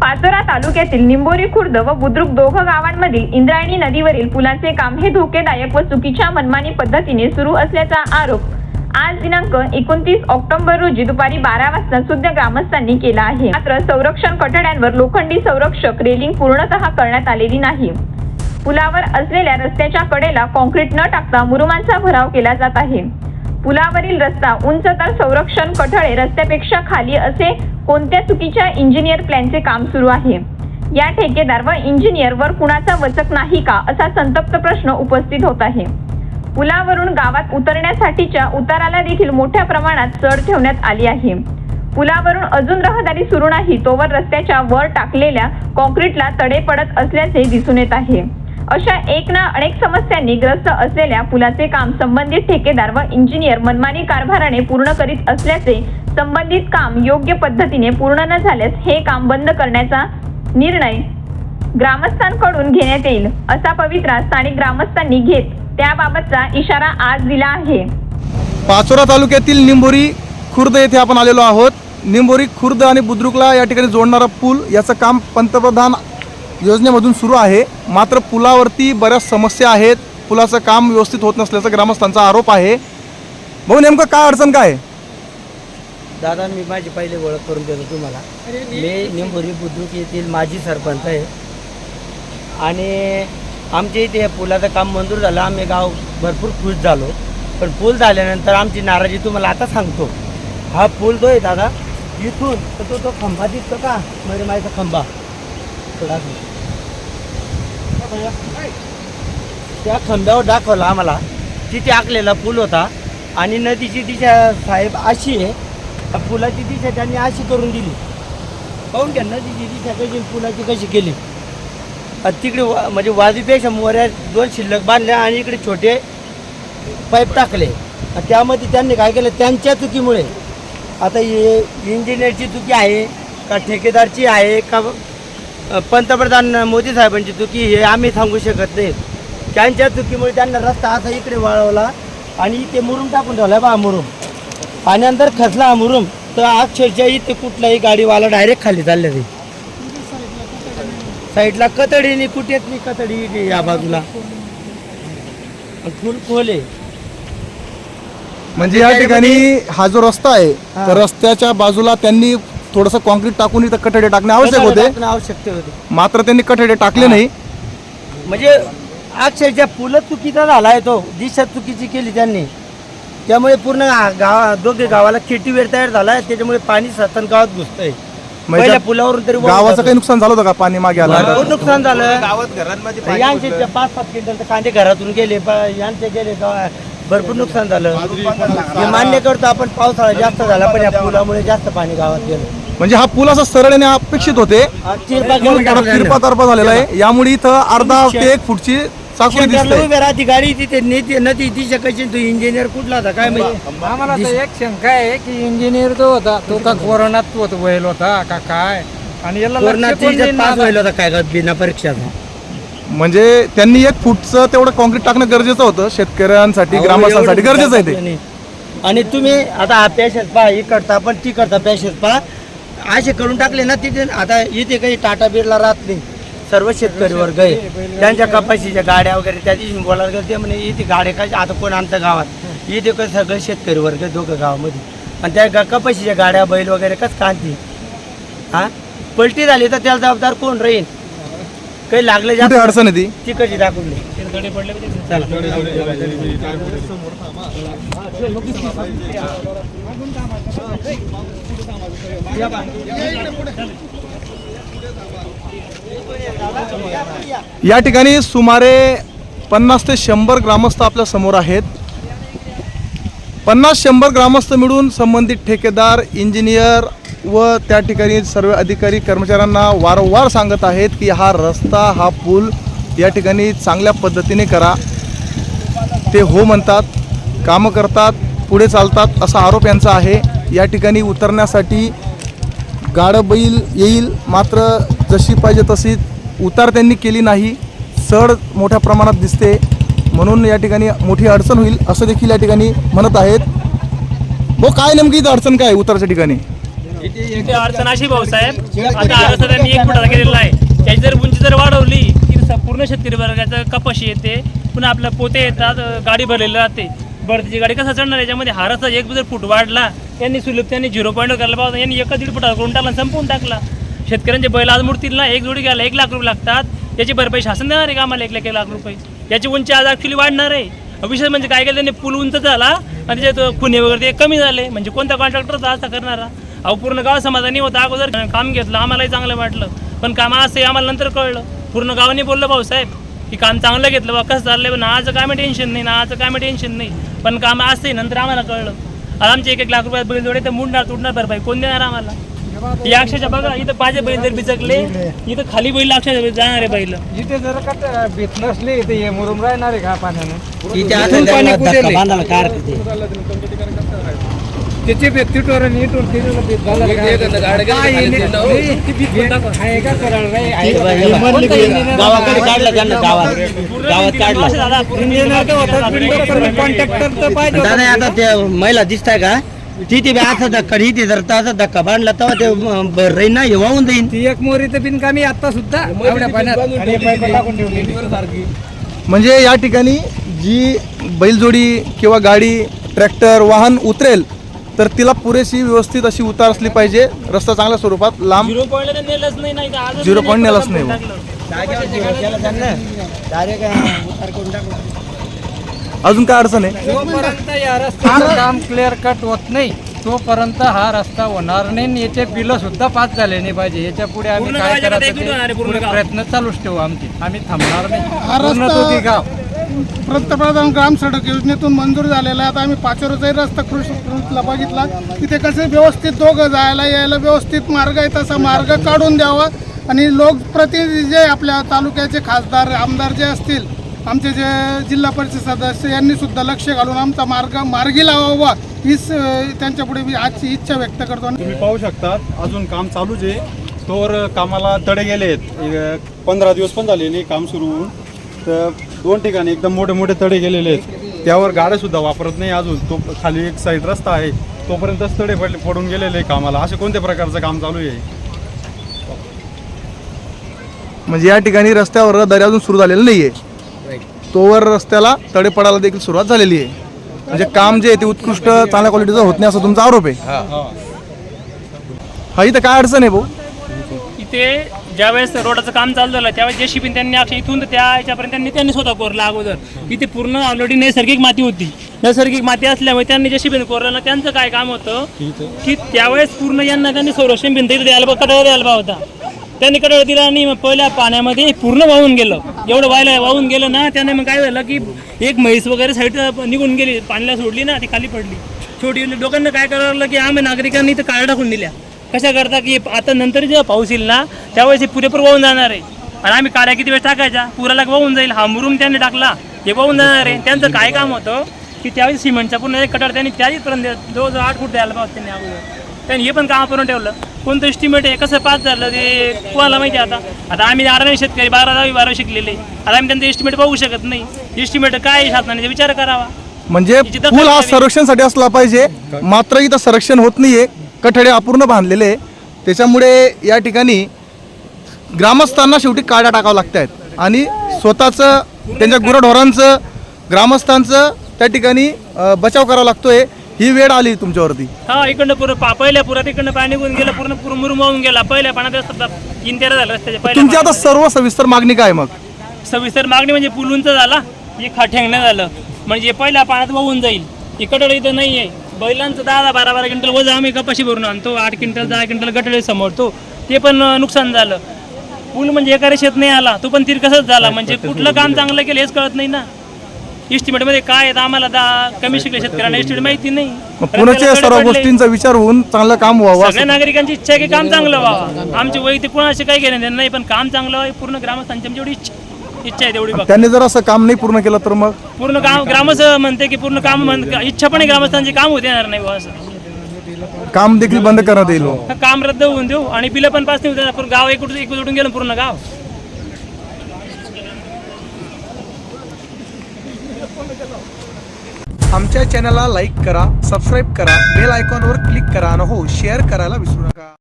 पाचोरा तालुक्यातील निंबोरी खुर्द व बुद्रुक दोघं गावांमधील इंद्रायणी नदीवरील पुलांचे काम हे धोकेदायक व चुकीच्या मनमानी पद्धतीने सुरू असल्याचा आरोप. आज दिनांक एकोणतीस ऑक्टोबर रोजी दुपारी बारा वाजता सुद्धा ग्रामस्थांनी केला आहे. मात्र संरक्षण कठड्यांवर लोखंडी संरक्षक रेलिंग पूर्णतः करण्यात आलेली नाही. पुलावर असलेल्या रस्त्याच्या कडेला कॉन्क्रीट न टाकता मुरुमांचा भराव केला जात आहे. पुलावरील रस्ता उंच तर संरक्षण कठळे रस्त्यापेक्षा खाली असे कोणत्या चुकीच्या इंजिनियर प्लॅनचे काम सुरू आहे? या ठेकेदार व इंजिनियर वर कुणाचा वचक नाही का असा संतप्त प्रश्न उपस्थित होत आहे. पुलावरून गावात उतरण्यासाठीच्या उताराला देखील मोठ्या प्रमाणात चढ ठेवण्यात आली आहे. पुलावरून अजून रहदारी सुरू नाही तोवर रस्त्याच्या वर टाकलेल्या कॉन्क्रीटला तडे पडत असल्याचे दिसून येत आहे. अशा एक ना अनेक समस्यांनी ग्रस्त असलेल्या पुलाचे काम संबंधित ठेकेदार व इंजिनियर मनमानी कारभाराने पूर्ण करीत असल्याचे संबंधित काम योग्य पद्धतीने पूर्ण न झाल्यास हे काम बंद करण्याचा निर्णय ग्रामस्थांकडून घेण्यात येईल असा पवित्रा स्थानिक ग्रामस्थांनी घेत त्याबाबतचा इशारा आज दिला आहे. पाचोरा तालुक्यातील निंबोरी खुर्द येथे आपण आलेलो आहोत. निंबोरी खुर्द आणि बुद्रुकला या ठिकाणी जोडणारा पूल याचं काम पंतप्रधान योजनेमधून सुरू आहे. मात्र पुलावरती बऱ्याच समस्या आहेत. पुलाचं काम व्यवस्थित होत नसल्याचा ग्रामस्थांचा आरोप आहे. भाऊ नेमकं काय अडचण काय आहे? दादा मी माझी पहिले ओळख करून देतो तुम्हाला. मी निंबोरी बुद्रुक येथील माजी सरपंच आहे. आणि आमच्या इथे पुलाचं काम मंजूर झालं. आम्ही गाव भरपूर खुश झालो. पण पूल झाल्यानंतर आमची नाराजी तुम्हाला आता सांगतो. हा पूल जो आहे दादा इथून तर तो तो खंबा दिसतो का? म्हणजे माझा खंबा. थोडा त्या खांब्यावर दाखवला आम्हाला. तिथे आखलेला पूल होता. आणि नदीची दिशा साहेब अशी आहे. त्या पुलाची दिशा त्यांनी अशी करून दिली. पाहून घ्या नदीची दिशा कशी पुलाची कशी केली. तिकडे वा- म्हणजे वाजपेयी मोऱ्या दोन शिल्लक बांधल्या आणि इकडे छोटे पाईप टाकले. त्यामध्ये त्यांनी काय केलं? त्यांच्या चुकीमुळे. आता हे इंजिनियरची चुकी आहे का ठेकेदारची आहे का पंतप्रधान मोदी साहेबांची चुकी हे आम्ही सांगू शकत नाही. त्यांच्या चुकीमुळे त्यांना रस्ता असा इकडे वळवला आणि इथे मुरुम टाकून ठेवला बा मुरुम. पाण्यानंतर खचला हा मुरुम. तर अक्षरशः इथे कुठलाही गाडीवाला डायरेक्ट खाली चालले ते. साईडला कतडीने कुठेच नाही कतडी या बाजूला. फुल खोल म्हणजे या ठिकाणी हा जो रस्ता आहे रस्त्याच्या बाजूला त्यांनी थोडंसं कॉन्क्रीट टाकून इथं कठडे टाकणे आवश्यक होते. टाकणं आवश्यकते होते. मात्र त्यांनी कठडे टाकले नाही. म्हणजे अक्षरशः पुलच चुकीचा झाला आहे तो दिशा चुकीची केली त्यांनी. त्यामुळे पूर्ण हा गावा दोघे गावाला खेटी वेळ तयार झाला आहे त्याच्यामुळे पाणी सतन गावात घुसतंय. म्हणजे पहिल्या पुलावरून तरी गावाचं. काही नुकसान झालं होतं का पाणी मागे आलं भरपूर नुकसान झालं. गावात यांचे जे पाच पाच क्विंटल तर कांदे घरातून गेले प- यांचे गेले गावा- भरपूर नुकसान झालं. हे मान्य करतो आपण पावसाळा जास्त झाला पण या पुलामुळे जास्त पाणी गावात गेलं. म्हणजे हा पूल असा सरळ येणे अपेक्षित होते. हा तिरपा तिरपा झालेला आहे. यामुळे इथं अर्धा ते एक फुटची चाकरी शेंटरला दिसते. उभी राहती गाडी तिथे नेते नदी दिशा कशी तू इंजिनियर कुठला होता? काय माहिती? आम्हाला तर एक शंका आहे की इंजिनियर जो होता तो का कोरोनात होत व्हायला होता का काय? आणि याला पास? व्हायला होता काय का? बिना परीक्षाचा म्हणजे त्यांनी एक फुटचं तेवढं कॉन्क्रीट टाकणं गरजेचं होतं. शेतकऱ्यांसाठी ग्रामस्थांसाठी गरजेचं आहे ते. आणि तुम्ही आता हा पॅशेज पहा ही करता पण ती करता पॅशेज पहा. असे करून टाकले ना तिथे. आता इथे काही टाटा बिर्ला राहत नाही. सर्व शेतकरी वर्ग आहे त्यांच्या कपाशीच्या गाड्या वगैरे त्या दिवशी बोलायला गेलं ते म्हणे इथे गाड्या काय आता कोण आमच्या गावात? इथे कसं सगळे शेतकरी वर्ग आहे दोघं गावामध्ये. आणि त्या गा- कपाशीच्या गाड्या बैल वगैरे कसं काढतील हा? पलटी झाली तर त्याला जबाबदार कोण राहील काही लागले कुठे अडचण आहे ती? ती कशी दाखवली चला. या ठिकाणी सुमारे पन्नास ते शंभर ग्रामस्थ आपल्यासमोर आहेत. पन्नास शंभर ग्रामस्थ मिळून संबंधित ठेकेदार इंजिनियर व त्या ठिकाणी सर्व अधिकारी कर्मचाऱ्यांना वारंवार सांगत आहेत की हा रस्ता हा पूल या ठिकाणी चांगल्या पद्धतीने करा. ते हो म्हणतात कामं करतात पुढे चालतात असा आरोप यांचा आहे. या ठिकाणी उतरण्यासाठी गाडं बैल येईल मात्र जशी पाहिजे तशी उतार त्यांनी केली नाही. चढ मोठ्या प्रमाणात दिसते. म्हणून या ठिकाणी मोठी अडचण होईल असं देखील या ठिकाणी म्हणत आहेत. भाऊ काय नेमकी इथं अडचण काय उतारच्या ठिकाणी? अडचण अशी भाऊसाहेब आता हा त्यांनी एक केलेला आहे. त्याची जर उंची जर वाढवली की पूर्ण शेतकरी वर्गाचं कपाशी येते पुन्हा आपलं पोते येतात गाडी भरलेली राहते. भरतीची गाडी कसा चढणार? याच्यामध्ये हा रस्ता एक जर फूट वाढला यांनी सुलभ त्यांनी झिरो पॉईंट करायला पाहिजे यांनी एका दीड फुटा करून टाकला संपवून टाकला. शेतकऱ्यांचे बैल आज मूर्तीला ना एक जोडी घ्यायला एक लाख रुपये लागतात. याची भरपाई शासन देणार आहे का? आम्हाला एक लाख एक लाख रुपये. याची उंची आज ॲक्च्युली वाढणार आहे. विशेष म्हणजे काय केलं? त्यांनी पूल उंच झाला आणि त्याच्यात खुने वगैरे ते कमी झाले. म्हणजे कोणता कॉन्ट्रॅक्टरचा असा करणारा? अहो पूर्ण गाव समाधानी होता. अगोदर काम घेतलं. आम्हालाही चांगलं वाटलं. पण काम असं आम्हाला नंतर कळलं. पूर्ण गावाने बोललं भाऊसाहेब की काम चांगलं घेतलं बा कसं चाललंय पण आज काय मी टेन्शन नाही ना आज काय मी टेन्शन नाही. पण काम असते नंतर आम्हाला कळलं. आज आमचे एक एक लाख रुपयात बैल जोडे तर मुडणार तुटणार भरपाई. कोण देणार आम्हाला? या अक्षरशः बघा इथं माझे बैल जर बिचकले इथं खाली बैल अक्षरशः जाणार आहे बैल. इथे जर का भीत नसली इथे हे मुरुम राहणार आहे का पाण्यानं? इथे पाणी धक्का कुठेले? बांधायला काय हरकत आहे? त्याचे आहे? काय? हे? ती हे. हे गावाकडे काढलं त्यांना गावात. गावात काढलं. दादा. आता ते महिला दिसताय का? तिथे बी असा धक्का इथे जर तसा धक्का बांधला तेव्हा ते राहील ना हे वाहून जाईन. ती एक मोरी तर बिनकामी आता सुद्धा एवढ्या पाण्यात म्हणजे या ठिकाणी जी बैलजोडी किंवा गाडी ट्रॅक्टर वाहन उतरेल तर तिला पुरेशी व्यवस्थित अशी उतार असली पाहिजे. रस्ता चांगल्या स्वरूपात लांब झिरो नेलंच नाही तर आजच नेलंच नाही. अजून काय अडचण आहे? जोपर्यंत या रस्त्याचं काम क्लिअर कट होत नाही तोपर्यंत हा रस्ता होणार नाही आणि याचे बिल सुद्धा पास झाले नाही पाहिजे. याच्यापुढे आम्ही पूर्ण काय गावाच्या करायचं ते? पुढे. प्रयत्न चालूच ठेवू आमचे. आम्ही थांबणार नाही. हा पूर्ण गाव पंतप्रधान ग्राम सडक योजनेतून मंजूर झालेला आहे. आता आम्ही पाचोरचाही रस्ता कृषीला बघितला. तिथे कसे व्यवस्थित दोघं जायला यायला व्यवस्थित मार्ग आहे तसा मार्ग काढून द्यावा. आणि लोकप्रतिनिधी जे आपल्या तालुक्याचे खासदार आमदार जे असतील आमचे जे जिल्हा परिषद सदस्य यांनी सुद्धा लक्ष घालून आमचा मार्ग मार्गी लावावा हीच त्यांच्यापुढे मी आजची इच्छा व्यक्त करतो. आणि तुम्ही पाहू शकतात अजून काम चालूच आहे. तोवर कामाला तडे गेले आहेत पंधरा दिवस पण झाले नाही काम सुरू होऊन. तर दोन ठिकाणी एकदम मोठे मोठे तडे गेलेले आहेत. त्यावर गाड्या सुद्धा वापरत नाही अजून. तो खाली एक साईड रस्ता आहे. तोपर्यंतच तडे पडले पडून गेलेले आहे कामाला. असे कोणत्या प्रकारचं काम चालू आहे? म्हणजे या ठिकाणी रस्त्यावर रहदारी अजून सुरू झालेलं नाही. आहे तोवर रस्त्याला तडे पडायला देखील सुरुवात झालेली आहे. म्हणजे काम जे आहे ते उत्कृष्ट चांगल्या क्वालिटीचं होत नाही असा तुमचा आरोप आहे. हा इथं काय अडचण आहे भाऊ? इथे ज्यावेळेस रोडाचं काम चालू झालं त्यावेळेस जे शिपिन त्यांनी अक्षर इथून तर त्या याच्यापर्यंत त्यांनी त्यांनी स्वतः कोरला अगोदर इथे पूर्ण ऑलरेडी नैसर्गिक माती होती. नैसर्गिक माती असल्यामुळे त्यांनी जे शिपिन कोरलं ना त्यांचं काय काम होतं? की त्यावेळेस पूर्ण यांना त्यांनी संरक्षण भिंत द्यायला कटाळा द्यायला होता. त्यांनी कटाळा दिला आणि मग पहिल्या पाण्यामध्ये पूर्ण वाहून गेलं. एवढं व्हायला वाहून गेलं ना त्याने मग काय झालं की एक म्हैस वगैरे साईड निघून गेली पाण्याला सोडली ना ती खाली पडली. छोटी लोकांना काय करावं लागलं की आम्ही नागरिकांनी इथं काळ टाकून दिल्या. कशा करता की आता नंतर जेव्हा पाऊस येईल ना त्यावेळेस हे पुरेपूर वाहून जाणार आहे. आणि आम्ही काड्या किती वेळ टाकायच्या? पुराला वाहून जाईल. हा मुरुम त्यांनी टाकला. हे वाहून जाणार आहे. त्यांचं काय काम होतं की त्यावेळेस सिमेंटचा पूर्ण एक कटर त्यांनी त्याहीपर्यंत जवळजवळ आठ फूट द्यायला पाहिजे त्यांनी अगोदर. त्यांनी हे पण काम करून ठेवलं. कोणतं एस्टिमेट आहे? कसं पास झालं? ते कोणाला माहिती आता? आता आम्ही अडाणी शेतकरी बारा दहावी बारा शिकलेले आता आम्ही त्यांचं एस्टिमेट बघू शकत नाही. एस्टिमेट काय शासनाने? विचार करावा. म्हणजे पूल हा. संरक्षणसाठी असला पाहिजे. मात्र इथं संरक्षण होत नाहीये. कठडे अपूर्ण बांधलेले आहे. त्याच्यामुळे या ठिकाणी ग्रामस्थांना शेवटी काड्या टाकावं लागत आहेत आणि स्वतःचं त्यांच्या गुरढोरांचं ग्रामस्थांचं त्या ठिकाणी बचाव करावा लागतोय. ही वेळ आली तुमच्यावरती. हा इकडनं पूर्ण पा- पहिल्या पुरात इकडनं पाणी निघून गेलं पूर्ण पूर्ण मुरुम वाहून गेला. पहिल्या पाण्यात रस्ता तीन तेरा झालं रस्त्याच्या तुमची आता. सर्व सविस्तर मागणी काय मग? सविस्तर मागणी म्हणजे पूल उंच झाला हे खाठ्यागणं झालं. म्हणजे पहिल्या पाण्यात वाहून जाईल. इकडं इथं नाही आहे बैलांचं दहा दहा बारा बारा क्विंटल वजन आम्ही कपाशी भरून आणतो. आठ क्विंटल दहा क्विंटल गटळे समोरतो. ते पण नुकसान झालं. पूल म्हणजे एका रेषेत नाही आला तो पण तिरकसच झाला. म्हणजे कुठलं काम चांगलं केलं हेच कळत नाही ना. इस्टिमेटमध्ये काय आहे तर आम्हाला दहा कमी शिकले शेतकऱ्यांना एस्टिमेट माहिती नाही. पुण्याच्या सर्व. गोष्टींचा विचार होऊन चांगलं काम व्हावं सगळ्या नागरिकांची इच्छा आहे की काम चांगलं व्हावं. आमची वैयक्तिक कोणाशी काही घेणं देणं नाही पण काम चांगलं व्हावं पूर्ण ग्रामस्थांची आमची एवढी इच्छा इच्छा आहे तेवढी बघ. त्यांनी जर असं काम नाही पूर्ण केलं तर मग? पूर्ण काम ग्रामस्थ म्हणते की पूर्ण काम म्हण- इच्छा पण आहे ग्रामस्थांची काम होते येणार नाही बुवा असं. काम देखील बंद करण्यात येईल काम रद्द होऊन देऊ आणि बिलं पण पास नाही होते गाव एक एक उडून गेलं पूर्ण गाव. आमच्या चॅनलला लाईक करा सबस्क्राईब करा बेल आयकॉनवर क्लिक करा आणि हो शेअर करायला विसरू नका.